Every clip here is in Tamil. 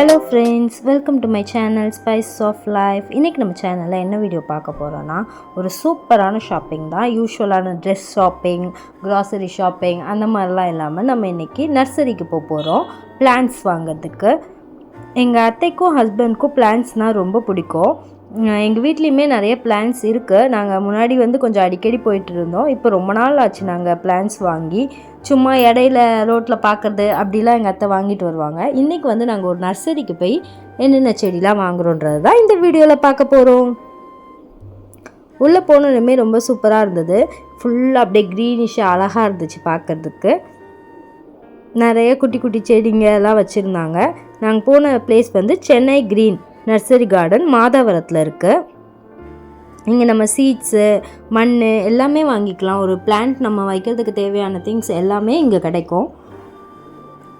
Hello friends welcome to my channel spice of life இன்றைக்கி நம்ம சேனலில் என்ன வீடியோ பார்க்க போகிறோன்னா ஒரு சூப்பரான ஷாப்பிங் தான். யூஸ்வலான ட்ரெஸ் ஷாப்பிங் க்ராசரி ஷாப்பிங் அந்த மாதிரிலாம் இல்லாமல் நம்ம இன்றைக்கி நர்சரிக்கு போக போகிறோம் பிளான்ஸ் வாங்குறதுக்கு. எங்கள் அத்தைக்கும் ஹஸ்பண்ட்க்கும் பிளான்ஸ்னால் ரொம்ப பிடிக்கும். எங்கள் வீட்லேயுமே நிறைய பிளான்ஸ் இருக்குது நாங்கள் முன்னாடி வந்து கொஞ்சம் அடிக்கடி போயிட்டு இருந்தோம். இப்போ ரொம்ப நாள் ஆச்சு நாங்கள் பிளான்ஸ் வாங்கி. சும்மா இடையில ரோட்டில் பார்க்குறது அப்படிலாம் எங்கள் அத்தை வாங்கிட்டு வருவாங்க. இன்றைக்கி வந்து நாங்கள் ஒரு நர்சரிக்கு போய் என்னென்ன செடிலாம் வாங்குறோன்றது தான் இந்த வீடியோவில் பார்க்க போகிறோம் உள்ளே போனதுமே ரொம்ப சூப்பராக இருந்தது. ஃபுல்லாக அப்படியே க்ரீனிஷாக அழகாக இருந்துச்சு பார்க்குறதுக்கு நிறைய குட்டி குட்டி செடிங்க எல்லாம் வச்சுருந்தாங்க. நாங்கள் போன பிளேஸ் வந்து சென்னை க்ரீன் நர்சரி கார்டன் மாதாவரத்தில் இருக்குது இங்கே நம்ம சீட்ஸு மண் எல்லாமே வாங்கிக்கலாம். ஒரு பிளான்ட் நம்ம வைக்கிறதுக்கு தேவையான திங்ஸ் எல்லாமே இங்கே கிடைக்கும்.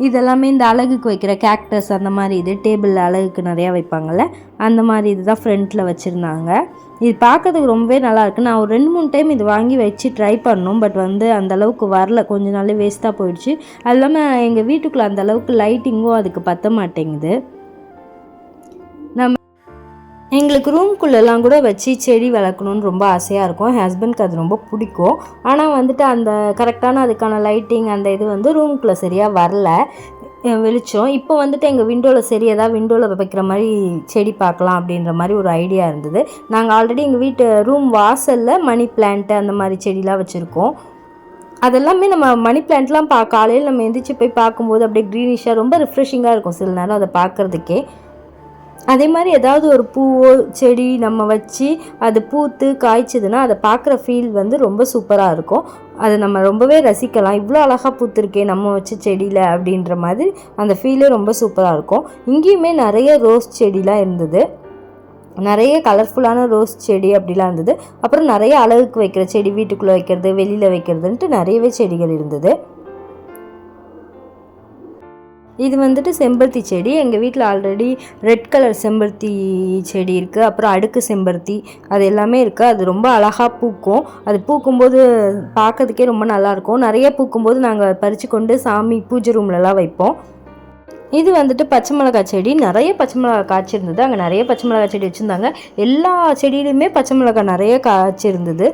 இதெல்லாமே இந்த அழகுக்கு வைக்கிற கேக்டஸ் அந்த மாதிரி இது டேபிளில் அழகுக்கு நிறையா வைப்பாங்கள்ல அந்த மாதிரி இது தான் ஃப்ரண்ட்டில் வச்சுருந்தாங்க. இது பார்க்கறதுக்கு ரொம்பவே நல்லாயிருக்கு நான் ஒரு ரெண்டு மூணு டைம் இது வாங்கி வச்சு ட்ரை பண்ணோம் பட் வந்து அந்த அளவுக்கு வரல. கொஞ்ச நாளே வேஸ்ட்டாக போயிடுச்சு. அது இல்லாமல் எங்கள் வீட்டுக்குள்ளே அந்தளவுக்கு லைட்டிங்கும் அதுக்கு பற்ற மாட்டேங்குது. நம்ம எங்களுக்கு ரூம்குள்ளெல்லாம் கூட வச்சு செடி வளர்க்கணுன்னு ரொம்ப ஆசையாக இருக்கும். என் ஹஸ்பண்ட்க்கு அது ரொம்ப பிடிக்கும். ஆனால் வந்துட்டு அந்த கரெக்டான அதுக்கான லைட்டிங் அந்த இது வந்து ரூம்குள்ளே சரியாக வரல. வெளிச்சம். இப்போ வந்துட்டு எங்கள் விண்டோவில் சரி ஏதாவது விண்டோவில் வைக்கிற மாதிரி செடி பார்க்கலாம் அப்படின்ற மாதிரி ஒரு ஐடியா இருந்தது. நாங்கள் ஆல்ரெடி எங்கள் வீட்டு ரூம் வாசலில் மணி பிளான்ட்டு அந்த மாதிரி செடிலாம் வச்சுருக்கோம். அதெல்லாமே நம்ம மணி பிளான்ட்லாம் பா காலையில் நம்ம எந்திரிச்சு போய் பார்க்கும்போது அப்படியே க்ரீனிஷாக ரொம்ப ரிஃப்ரெஷிங்காக இருக்கும் சில நேரம் அதை பார்க்குறதுக்கே. அதே மாதிரி ஏதாவது ஒரு பூவோ செடி நம்ம வச்சு அது பூத்து காய்ச்சதுன்னா அதை பார்க்குற ஃபீல் வந்து ரொம்ப சூப்பராக இருக்கும். அதை நம்ம ரொம்பவே ரசிக்கலாம். இவ்வளோ அழகாக பூத்துருக்கே நம்ம வச்ச செடியில் அப்படின்ற மாதிரி அந்த ஃபீலே ரொம்ப சூப்பராக இருக்கும். இங்கேயுமே நிறைய ரோஸ் செடிலாம் இருந்தது. நிறைய கலர்ஃபுல்லான ரோஸ் செடி அப்படிலாம் இருந்தது. அப்புறம் நிறைய அழகுக்கு வைக்கிற செடி வீட்டுக்குள்ளே வைக்கிறது வெளியில் வைக்கிறதுன்ட்டு நிறையவே செடிகள் இருந்தது. இது வந்துட்டு செம்பருத்தி செடி. எங்கள் வீட்டில் ஆல்ரெடி ரெட் கலர் செம்பருத்தி செடி இருக்குது அப்புறம் அடுக்கு செம்பருத்தி அது எல்லாமே இருக்குது அது ரொம்ப அழகாக பூக்கும். அது பூக்கும்போது பார்க்கறதுக்கே ரொம்ப நல்லாயிருக்கும் நிறைய பூக்கும்போது நாங்கள் பறித்து கொண்டு சாமி பூஜை ரூம்லலாம் வைப்போம். இது வந்துட்டு பச்சை மிளகாய் செடி. நிறைய பச்சை மிளகாய் காய்ச்சிருந்தது. அங்கே நிறைய பச்சை மிளகாய் செடி வச்சுருந்தாங்க. எல்லா செடியிலுமே பச்சை மிளகாய் நிறைய காய்ச்சிருந்தது.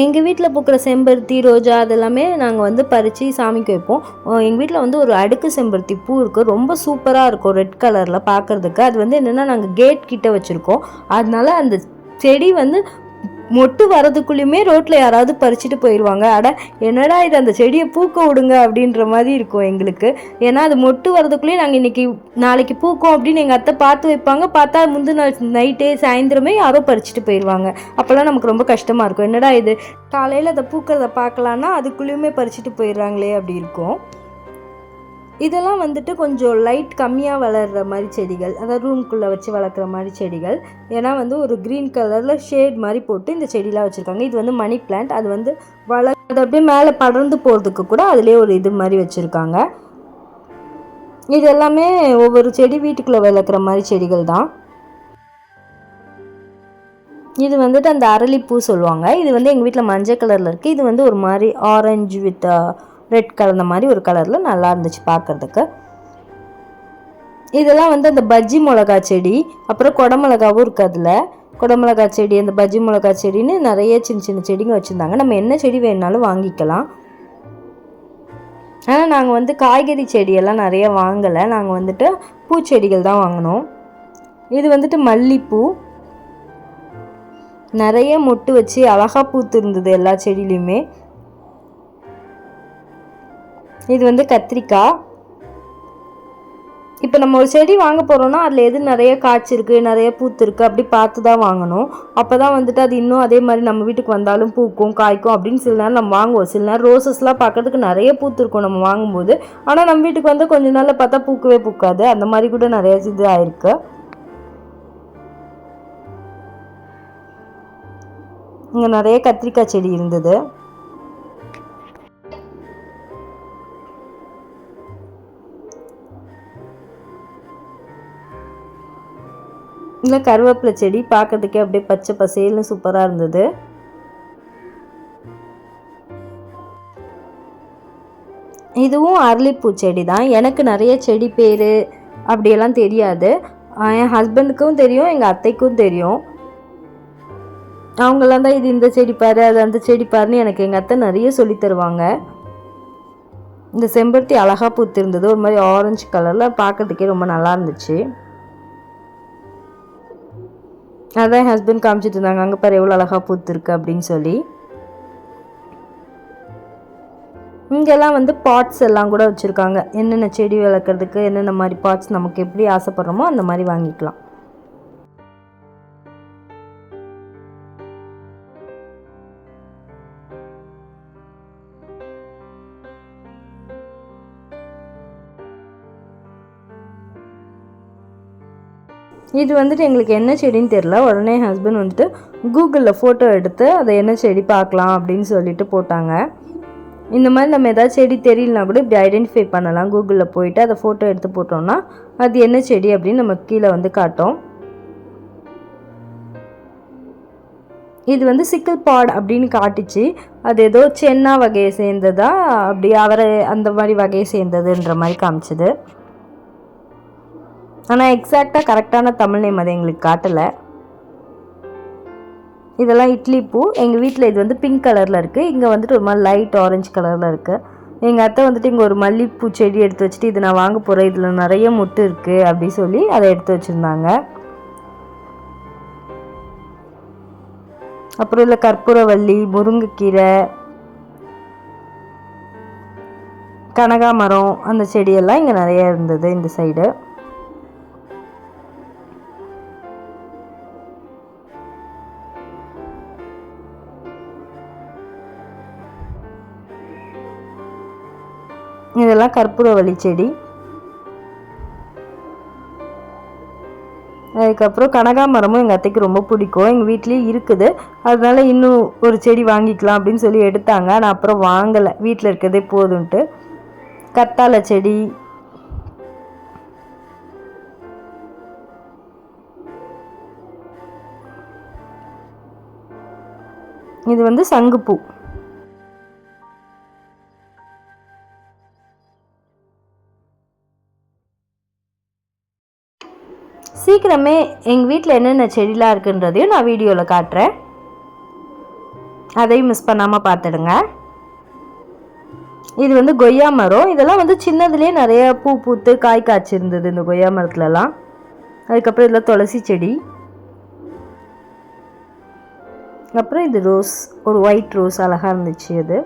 எங்கள் வீட்டில் பூக்கிற செம்பருத்தி ரோஜா அதெல்லாமே நாங்கள் வந்து பறித்து சாமிக்கு வைப்போம். எங்கள் வீட்டில் வந்து ஒரு அடுக்கு செம்பருத்தி பூ இருக்குது ரொம்ப சூப்பராக இருக்கும் ரெட் கலரில் பார்க்குறதுக்கு அது வந்து என்னென்னா நாங்கள் கேட் கிட்ட வச்சுருக்கோம். அதனால அந்த செடி வந்து மொட்டு வரதுக்குள்ளேயுமே ரோட்டில் யாராவது பறிச்சுட்டு போயிடுவாங்க அட என்னடா இது? அந்த செடியை பூக்க விடுங்க அப்படின்ற மாதிரி இருக்கும் எங்களுக்கு. ஏன்னா அது மொட்டு வரதுக்குள்ளேயே நாங்கள் இன்றைக்கி நாளைக்கு பூக்கும் அப்படின்னு எங்கள் அத்தை பார்த்து வைப்பாங்க. பார்த்தா முந்தின நாள் நைட்டே சாயந்தரமே யாரோ பறிச்சுட்டு போயிடுவாங்க அப்போல்லாம் நமக்கு ரொம்ப கஷ்டமாக இருக்கும். என்னடா இது? காலையில் அதை பூக்கிறத பார்க்கலான்னா அதுக்குள்ளேயுமே பறிச்சுட்டு போயிடுறாங்களே அப்படி இருக்கும். இதெல்லாம் வந்துட்டு கொஞ்சம் லைட் கம்மியாக வளர்கிற மாதிரி செடிகள் அதாவது ரூம்குள்ளே வச்சு வளர்க்குற மாதிரி செடிகள். ஏன்னா வந்து ஒரு க்ரீன் கலரில் ஷேட் மாதிரி போட்டு இந்த செடிலாம் வச்சுருக்காங்க. இது வந்து மணி பிளான்ட் அது வந்து வள அது அப்படியே மேலே படர்ந்து போகிறதுக்கு கூட அதுலேயே ஒரு இது மாதிரி வச்சுருக்காங்க. இது எல்லாமே ஒவ்வொரு செடி வீட்டுக்குள்ளே வளர்க்குற மாதிரி செடிகள் தான். இது வந்துட்டு அந்த அரளிப்பூ சொல்லுவாங்க. இது வந்து எங்கள் வீட்டில் மஞ்சள் கலரில் இருக்குது இது வந்து ஒரு மாதிரி ஆரஞ்சு வித் ரெட் கலந்த மாதிரி ஒரு கலரில் நல்லா இருந்துச்சு பார்க்குறதுக்கு. இதெல்லாம் வந்து அந்த பஜ்ஜி மிளகா செடி அப்புறம் குடமிளகாவும் இருக்குது அதில். குடமிளகா செடி அந்த பஜ்ஜி மிளகா செடின்னு நிறைய சின்ன சின்ன செடிங்க வச்சுருந்தாங்க. நம்ம என்ன செடி வேணுனாலும் வாங்கிக்கலாம். ஆனால் நாங்கள் வந்து காய்கறி செடியெல்லாம் நிறைய வாங்கலை. நாங்கள் வந்துட்டு பூச்செடிகள் தான் வாங்கினோம். இது வந்துட்டு மல்லிப்பூ. நிறைய மொட்டு வச்சு அழகாக பூத்து இருந்தது எல்லா செடியிலையுமே இது வந்து கத்திரிக்காய். இப்போ நம்ம ஒரு செடி வாங்க போகிறோம்னா அதில் எது நிறைய காய்ச்சிருக்கு நிறைய பூத்துருக்கு அப்படி பார்த்து தான் வாங்கணும். அப்போ தான் வந்துட்டு அது இன்னும் அதே மாதிரி நம்ம வீட்டுக்கு வந்தாலும் பூக்கும் காய்க்கும் அப்படின்னு சில நேரம் நம்ம வாங்குவோம். சில நேரம் ரோசஸ்லாம் பார்க்கறதுக்கு நிறைய பூத்துருக்கும் நம்ம வாங்கும்போது. ஆனால் நம்ம வீட்டுக்கு வந்து கொஞ்ச நாளில் பார்த்தா பூக்கவே பூக்காது. அந்த மாதிரி கூட நிறைய இது ஆயிருக்கு. இங்கே நிறைய கத்திரிக்காய் செடி இருந்தது. இல்லை கருவேப்பிலை செடி பார்க்கறதுக்கே அப்படியே பச்சை பசேல்னு சூப்பராக இருந்தது. இதுவும் அரளிப்பூ செடி தான் எனக்கு நிறைய செடி பேர் அப்படியெல்லாம் தெரியாது. என் ஹஸ்பண்டுக்கும் தெரியும் எங்கள் அத்தைக்கும் தெரியும். அவங்களாம் தான் இது இந்த செடி பாரு அது அந்த செடி பாருன்னு எனக்கு எங்கள் அத்தை நிறைய சொல்லி தருவாங்க. இந்த செம்பருத்தி அழகாக பூத்திருந்தது. ஒரு மாதிரி ஆரஞ்சு கலரில் பார்க்கறதுக்கே ரொம்ப நல்லா இருந்துச்சு. அதான் ஹஸ்பண்ட் காமிச்சிட்டு இருந்தாங்க. அங்கே பாரு எவ்வளோ அழகாக பூத்துருக்கு அப்படின்னு சொல்லி. இங்கெல்லாம் வந்து பாட்ஸ் எல்லாம் கூட வச்சுருக்காங்க. என்னென்ன செடி வளர்க்குறதுக்கு என்னென்ன மாதிரி பாட்ஸ் நமக்கு எப்படி ஆசைப்பட்றோமோ அந்த மாதிரி வாங்கிக்கலாம். இது வந்துட்டு எங்களுக்கு என்ன செடின்னு தெரில உடனே ஹஸ்பண்ட் வந்துட்டு கூகுளில் ஃபோட்டோ எடுத்து அதை என்ன செடி பார்க்கலாம் அப்படின்னு சொல்லிட்டு போட்டாங்க. இந்த மாதிரி நம்ம ஏதாவது செடி தெரியலனா கூட இப்படி ஐடென்டிஃபை பண்ணலாம். கூகுளில் போயிட்டு அதை ஃபோட்டோ எடுத்து போட்டோம்னா அது என்ன செடி அப்படின்னு நம்ம கீழே வந்து காட்டும். இது வந்து சிக்கல் பாட் அப்படின்னு காட்டிச்சு. அது ஏதோ சென்னா வகையை சேர்ந்ததா? அப்படி அவரை அந்த மாதிரி வகையை சேர்ந்ததுன்ற மாதிரி காமிச்சது. ஆனால் எக்ஸாக்டாக கரெக்டான தமிழ் நேம் அதை எங்களுக்கு காட்டலை. இதெல்லாம் இட்லி பூ. எங்கள் வீட்டில் இது வந்து பிங்க் கலரில் இருக்குது இங்கே வந்துட்டு ஒரு மாதிரி லைட் ஆரஞ்சு கலரில் இருக்குது எங்கள் அத்தை வந்துட்டு இங்கே ஒரு மல்லிகைப்பூ செடி எடுத்து வச்சுட்டு இது நான் வாங்க போகிறேன் இதில் நிறைய முட்டு இருக்குது அப்படி சொல்லி அதை எடுத்து வச்சுருந்தாங்க. அப்புறம் இதில் கற்பூரவள்ளி முருங்கைக்கீரை கனகாமரம் அந்த செடியெல்லாம் இங்கே நிறைய இருந்தது இந்த சைடு இதெல்லாம் கற்பூரவள்ளி செடி. அதுக்கப்புறம் கனகாமரமும் எங்கள் அத்தைக்கு ரொம்ப பிடிக்கும். எங்கள் வீட்லேயும் இருக்குது. அதனால இன்னும் ஒரு செடி வாங்கிக்கலாம் அப்படின்னு சொல்லி எடுத்தாங்க. நான் அப்புறம் வாங்கலை. வீட்டில் இருக்கிறதே போதுன்ட்டு கத்தாழை செடி. இது வந்து சங்குப்பூ. சீக்கிரமே எங்கள் வீட்டில் என்னென்ன செடிலாம் இருக்குன்றதையும் நான் வீடியோவில் காட்டுறேன். அதையும் மிஸ் பண்ணாமல் பார்த்துடுங்க. இது வந்து கொய்யா மரம். இதெல்லாம் வந்து சின்னதுலேயே நிறைய பூ பூத்து காய் காய்ச்சிருந்தது இந்த கொய்யா மரத்துலலாம். அதுக்கப்புறம் இதில் துளசி செடி. அப்புறம் இது ரோஸ் ஒரு ஒயிட் ரோஸ் அழகாக இருந்துச்சு அது.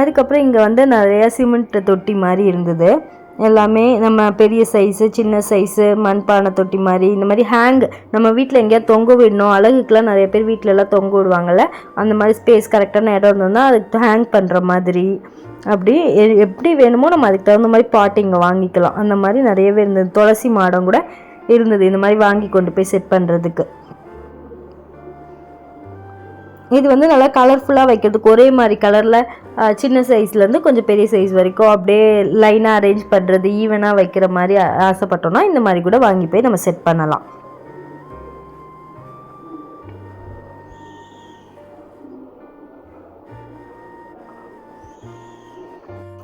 அதுக்கப்புறம் இங்கே வந்து நிறைய சிமெண்ட் தொட்டி மாதிரி இருந்தது. எல்லாமே நம்ம பெரிய சைஸு சின்ன சைஸு மண்பானை தொட்டி மாதிரி இந்த மாதிரி ஹேங் நம்ம வீட்டில் எங்கேயாவது தொங்க விடணும். அழகுக்கெலாம் நிறைய பேர் வீட்டிலலாம் தொங்க விடுவாங்கள்ல அந்த மாதிரி ஸ்பேஸ் கரெக்டான இடம் இருந்ததுன்னா அதுக்கு ஹேங் பண்ணுற மாதிரி. அப்படி எ- எப்படி வேணுமோ நம்ம அதுக்கு தகுந்த மாதிரி பாட்டு இங்கே வாங்கிக்கலாம். அந்த மாதிரி நிறையவே இருந்தது. துளசி மாடம் கூட இருந்தது. இந்த மாதிரி வாங்கி கொண்டு போய் செட் பண்ணுறதுக்கு இது வந்து நல்லா கலர்ஃபுல்லாக வைக்கிறதுக்கு ஒரே மாதிரி கலரில் சின்ன சைஸ்லேருந்து கொஞ்சம் பெரிய சைஸ் வரைக்கும் அப்படியே லைனாக அரேஞ்ச் பண்ணுறது ஈவனாக வைக்கிற மாதிரி ஆசைப்பட்டோன்னா ஆசைப்பட்டோம்னா இந்த மாதிரி கூட வாங்கி போய் நம்ம செட் பண்ணலாம்.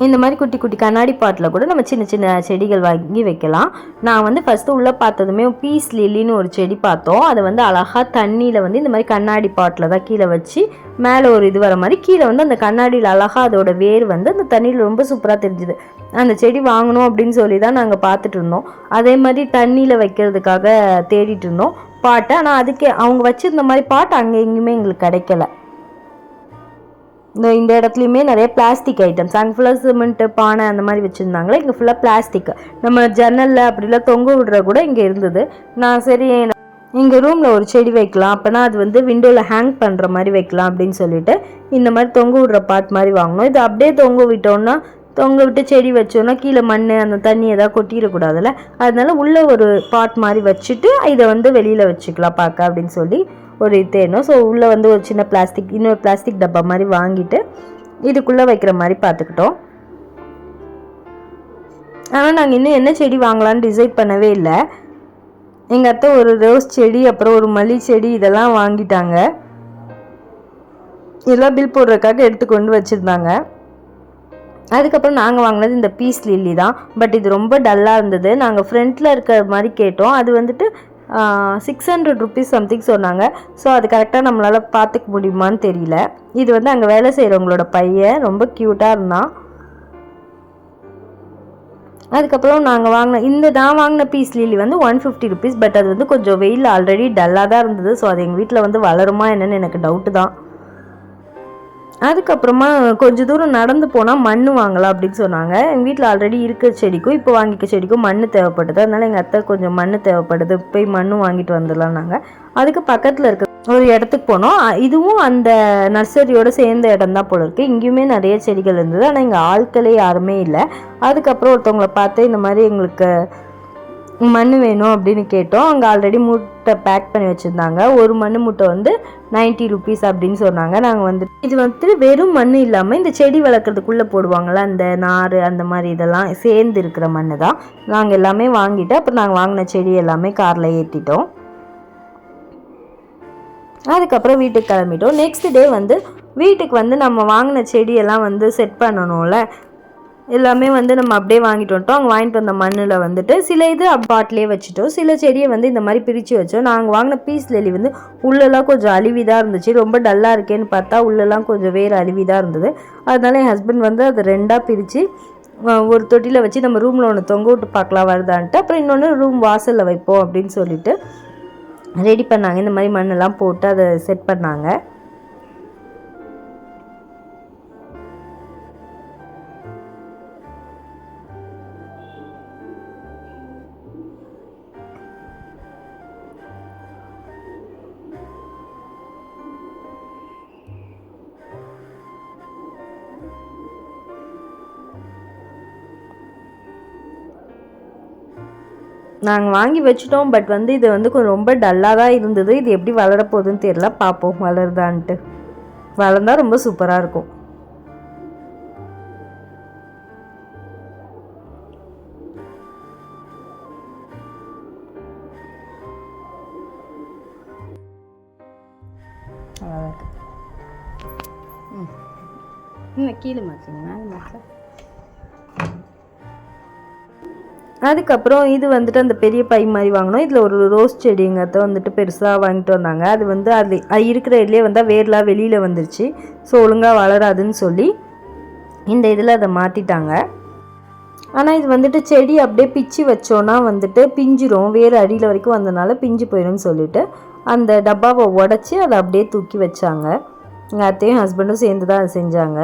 இந்த மாதிரி குட்டி குட்டி கண்ணாடி பாட்டில் கூட நம்ம சின்ன சின்ன செடிகள் வாங்கி வைக்கலாம். நான் வந்து ஃபஸ்ட்டு உள்ளே பார்த்ததுமே பீஸ் லில்லின்னு ஒரு செடி பார்த்தோம். அதை வந்து அழகாக தண்ணியில் வந்து இந்த மாதிரி கண்ணாடி பாட்டில் தான் கீழே வச்சு மேலே ஒரு இது வர மாதிரி கீழே வந்து அந்த கண்ணாடியில் அழகாக அதோட வேர் வந்து அந்த தண்ணியில் ரொம்ப சூப்பராக தெரிஞ்சுது. அந்த செடி வாங்கணும் அப்படின்னு சொல்லி தான் நாங்கள் பார்த்துட்டு இருந்தோம். அதே மாதிரி தண்ணியில் வைக்கிறதுக்காக தேடிட்டு இருந்தோம். பாட்டை. ஆனால் அதுக்கே அவங்க வச்சுருந்த மாதிரி பாட்டு அங்கே எங்கேயுமே எங்களுக்கு கிடைக்கல. இந்த இந்த இடத்துலையுமே நிறைய பிளாஸ்டிக் ஐட்டம்ஸ் சன்ஃப்ளவர் ஃபுல்லாக சிமெண்ட்டு பானை அந்த மாதிரி வச்சுருந்தாங்களே இங்கே ஃபுல்லாக பிளாஸ்டிக் நம்ம ஜன்னலில் அப்படிலாம் தொங்க விடுற கூட இங்கே இருந்தது. நான் சரி இங்கே ரூமில் ஒரு செடி வைக்கலாம் அப்போனா அது வந்து விண்டோவில் ஹேங் பண்ணுற மாதிரி வைக்கலாம் அப்படின்னு சொல்லிட்டு இந்த மாதிரி தொங்க விடுற பாட் மாதிரி வாங்கினோம் இது அப்படியே தொங்க விட்டோம்னா தொங்க விட்டு செடி வச்சோன்னா கீழே மண் அந்த தண்ணி எதாவது கொட்டிடக்கூடாதுல்ல? அதனால உள்ளே ஒரு பாட் மாதிரி வச்சுட்டு இதை வந்து வெளியில் வச்சுக்கலாம் பார்க்க அப்படின்னு சொல்லி ஒரு இது ஸோ உள்ளே வந்து ஒரு சின்ன பிளாஸ்டிக் இன்னொரு பிளாஸ்டிக் டப்பா மாதிரி வாங்கிட்டு இதுக்குள்ளே வைக்கிற மாதிரி பார்த்துக்கிட்டோம். ஆனால் நாங்கள் இன்னும் என்ன செடி வாங்கலாம்னு டிசைட் பண்ணவே இல்லை. எங்கள் அத்தை ஒரு ரோஸ் செடி அப்புறம் ஒரு மல்லி செடி இதெல்லாம் வாங்கிட்டாங்க. இதெல்லாம் பில் போடுறதுக்காக எடுத்து கொண்டு வச்சுருந்தாங்க. அதுக்கப்புறம் நாங்கள் வாங்கினது இந்த பீஸ் லில்லி தான். பட் இது ரொம்ப டல்லாக இருந்தது. நாங்கள் ஃப்ரண்ட்டில் இருக்கிற மாதிரி கேட்டோம். அது வந்துட்டு சிக்ஸ் ஹண்ட்ரட் ருபீஸ் சம்திங் சொன்னாங்க. ஸோ அது கரெக்டாக நம்மளால் பார்த்துக்க முடியுமான்னு தெரியல. இது வந்து அங்கே வேலை செய்கிறவங்களோட பையன். ரொம்ப க்யூட்டாக இருந்தான். அதுக்கப்புறம் நாங்கள் வாங்கின இந்த நான் வாங்கின பீஸ் லில்லி வந்து ஒன் ஃபிஃப்டி ருபீஸ் பட் அது வந்து கொஞ்சம் வெயில் ஆல்ரெடி டல்லாக தான் இருந்தது. ஸோ அது எங்கள் வீட்டில் வந்து வளருமா என்னென்னு எனக்கு டவுட்டு தான். அதுக்கப்புறமா கொஞ்ச தூரம் நடந்து போனால் மண் வாங்கலாம் அப்படின்னு சொன்னாங்க. எங்கள் வீட்டில் ஆல்ரெடி இருக்கிற செடிக்கும் இப்போ வாங்கிக்க செடிக்கும் மண் தேவைப்படுது. அதனால எங்கள் அத்தை கொஞ்சம் மண் தேவைப்படுது. போய் மண் வாங்கிட்டு வந்துடலாம் நாங்கள் அதுக்கு பக்கத்தில் இருக்க ஒரு இடத்துக்கு போனோம். இதுவும் அந்த நர்சரியோட சேர்ந்த இடம் தான் போல இருக்குது இங்கேயுமே நிறைய செடிகள் இருந்தது. ஆனால் இங்கே ஆட்களே யாருமே இல்லை. அதுக்கப்புறம் ஒருத்தவங்கள பார்த்து இந்த மாதிரி எங்களுக்கு மண் வேணும் அப்படின்னு கேட்டோம். அங்கே ஆல்ரெடி மூட்டை பேக் பண்ணி வச்சுருந்தாங்க. ஒரு மண் மூட்டை வந்து 90 ருபீஸ் அப்படின்னு சொன்னாங்க. நாங்கள் வந்து இது வந்துட்டு வெறும் மண் இல்லாமல் இந்த செடி வளர்க்குறதுக்குள்ளே போடுவாங்கள்ல அந்த நார் அந்த மாதிரி இதெல்லாம் சேர்ந்து இருக்கிற மண் தான். நாங்கள் எல்லாமே வாங்கிட்டு அப்புறம் நாங்கள் வாங்கின செடி எல்லாமே காரில் ஏற்றிட்டோம் அதுக்கப்புறம் வீட்டுக்கு கிளம்பிட்டோம். நெக்ஸ்ட் டே வந்து வீட்டுக்கு வந்து நம்ம வாங்கின செடியெல்லாம் வந்து செட் பண்ணணும்ல. எல்லாமே வந்து நம்ம அப்படியே வாங்கிட்டு வந்துட்டோம். அங்கே வாங்கிட்டு வந்த மண்ணில் வந்துட்டு சில இது பாட்டிலே வச்சுட்டோம். சில செடியை வந்து இந்த மாதிரி பிரித்து வச்சோம். நாங்கள் வாங்கின பீஸ் லெலி வந்து உள்ளெல்லாம் கொஞ்சம் அழிவிதாக இருந்துச்சு. ரொம்ப டல்லாக இருக்கேன்னு பார்த்தா உள்ளெல்லாம் கொஞ்சம் வேறு அழிவிதாக இருந்தது. அதனால என் ஹஸ்பண்ட் வந்து அதை ரெண்டாக பிரித்து ஒரு தொட்டியில் வச்சு நம்ம ரூமில் ஒன்று தொங்க விட்டு பார்க்கலாம் வருதான்ட்டு அப்புறம் இன்னொன்று ரூம் வாசலில் வைப்போம் அப்படின்னு சொல்லிட்டு ரெடி பண்ணாங்க. இந்த மாதிரி மண்ணெல்லாம் போட்டு அதை செட் பண்ணாங்க. நாங்கள் வாங்கி வச்சுட்டோம் பட் வந்து இது வந்து கொஞ்சம் ரொம்ப டல்லாக தான் இருந்தது. இது எப்படி வளரப்போகுதுன்னு தெரியல. பார்ப்போம் வளருதான்ட்டு. வளர்ந்தால் ரொம்ப சூப்பராக இருக்கும். இன்னும் கீழே மாற்றிங்க மேலே மாற்ற அதுக்கப்புறம் இது வந்துட்டு அந்த பெரிய பை மாதிரி வாங்கினோம் இதில் ஒரு ரோஸ் செடிங்கிறத வந்துட்டு பெருசாக வாங்கிட்டு வந்தாங்க. அது வந்து அது இருக்கிற இதுலேயே வந்தால் வேர்லாம் வெளியில் வந்துருச்சு. ஸோ ஒழுங்காக வளராதுன்னு சொல்லி இந்த இதில் அதை மாற்றிட்டாங்க ஆனால் இது வந்துட்டு செடி அப்படியே பிச்சு வச்சோன்னா வந்துட்டு பிஞ்சிரும். வேறு அடியில் வரைக்கும் வந்தனால பிஞ்சு போயிடும்னு சொல்லிட்டு அந்த டப்பாவை உடச்சி அதை அப்படியே தூக்கி வச்சாங்க. எங்கள் அத்தையும் ஹஸ்பண்டும் சேர்ந்து தான் அதை செஞ்சாங்க.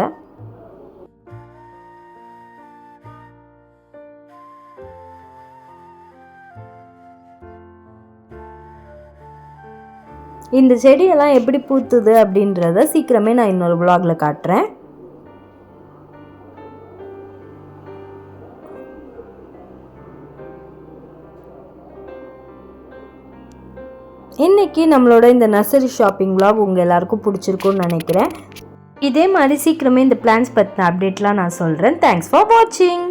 இந்த செடியெல்லாம் எப்படி பூத்துது அப்படின்றத சீக்கிரமே நான் இன்னொரு vlogல காட்டுறேன். இன்னைக்கு நம்மளோட இந்த நர்சரி ஷாப்பிங் விலாக் உங்கள் எல்லாருக்கும் பிடிச்சிருக்கும்னு நினைக்கிறேன். இதே மாதிரி சீக்கிரமே இந்த பிளான்ஸ் பற்றின அப்டேட்லாம் நான் சொல்கிறேன் தேங்க்ஸ் ஃபார் வாட்சிங்